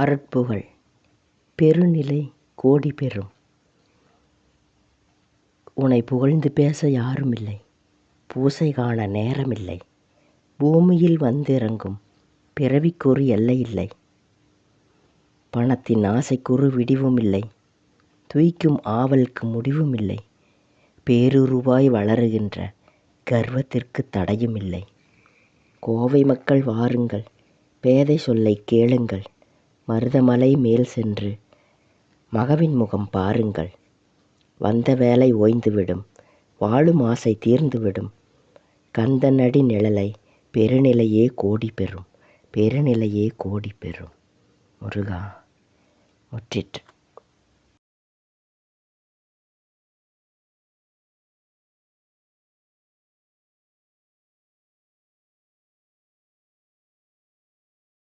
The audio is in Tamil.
அருட்புகழ். பெருநிலை கோடி பெறும். உனை புகழ்ந்து பேச யாருமில்லை. பூசை காண நேரமில்லை. பூமியில் வந்திறங்கும் பிறவிக்கொரு எல்லையில்லை. பணத்தின் ஆசைக்கொரு விடிவுமில்லை. துய்க்கும் ஆவலுக்கு முடிவுமில்லை. பேருருவாய் வளருகின்ற கர்வத்திற்கு தடையுமில்லை. கோவை மக்கள் வாருங்கள். பேதை சொல்லை கேளுங்கள். மருதமலை மேல் சென்று. மகவின் முகம் பாருங்கள். வந்த வேலை ஓய்ந்துவிடும். வாழும் ஆசை தீர்ந்துவிடும். கந்தனடி நிழலை பெருநிலையே கோடி பெறும். பெருநிலையே கோடி பெறும். முருகா முற்றிற்று.